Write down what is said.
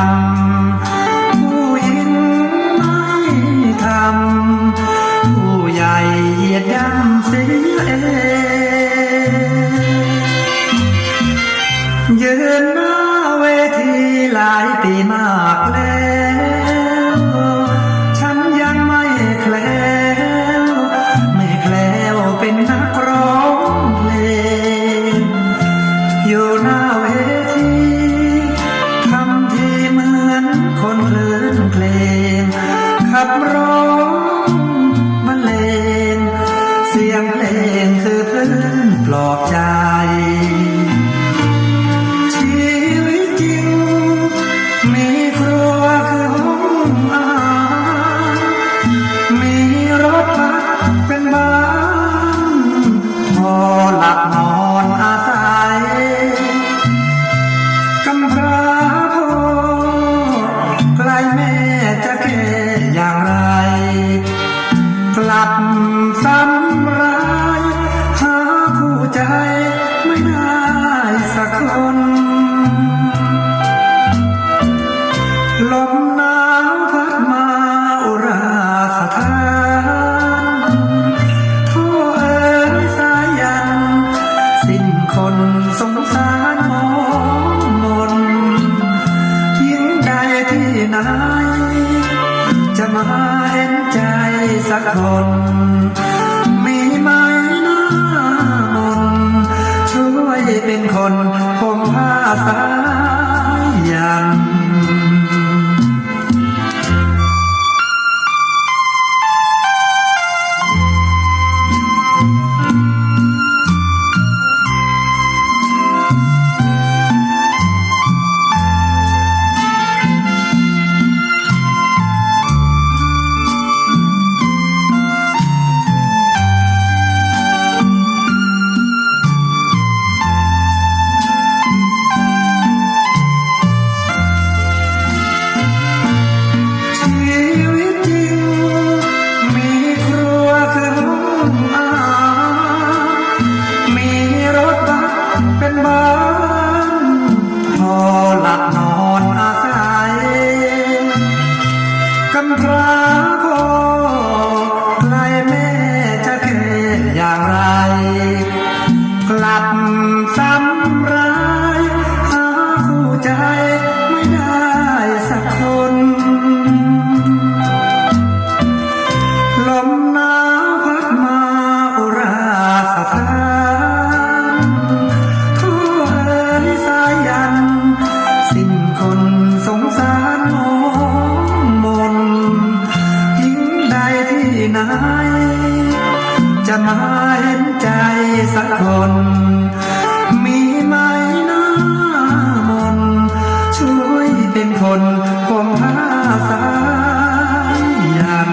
now. หลอกใจ ไม่ได้สักคนลมหนาวพัดมาอุราสถานโทเอ๋ยสายัน สิ้นคนสงสารมองมนยิ่งใดที่ไหนจะมาเห็นใจสักคน คนผมผ้าสายอย่าง ใจไม่ได้สักคนลมหนาวพัดมาอุราสถานทั่วเอ๋ยสายัน สิ้นคนสงสารมองมนยิ่งใดที่ไหน จะมาเห็นใจสักคน เป็นคนของภาษายัน